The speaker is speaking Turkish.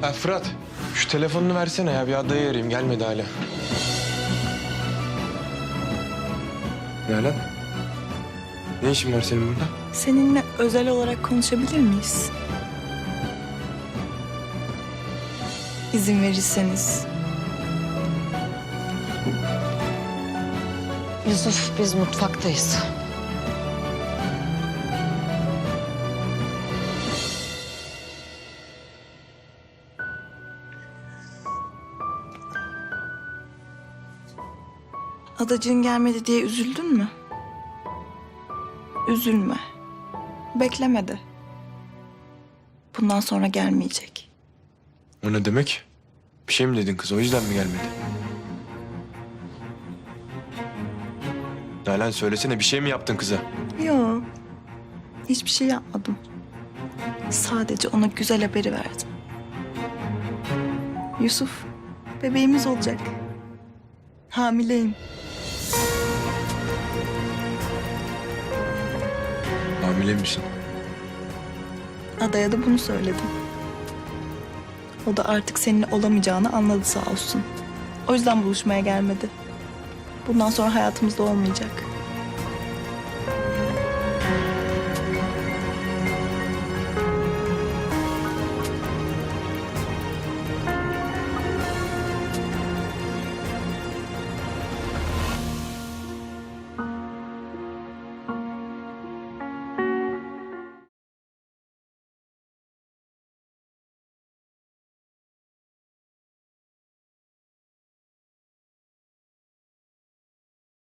Ha Fırat, şu telefonunu versene ya. Bir adayı arayayım. Gelmedi hala. Ne lan? Ne işin var senin burada? Seninle özel olarak konuşabilir miyiz? İzin verirseniz. Yusuf biz mutfaktayız. Adacığın gelmedi diye üzüldün mü? Üzülme. Beklemedi. Bundan sonra gelmeyecek. O ne demek? Bir şey mi dedin kız? O yüzden mi gelmedi? Nalan söylesene bir şey mi yaptın kıza? Yok. Hiçbir şey yapmadım. Sadece ona güzel haberi verdim. Yusuf, bebeğimiz olacak. Hamileyim. Hamile misin? Adaya da bunu söyledim. O da artık seninle olamayacağını anladı sağ olsun. O yüzden buluşmaya gelmedi. Bundan sonra hayatımızda olmayacak.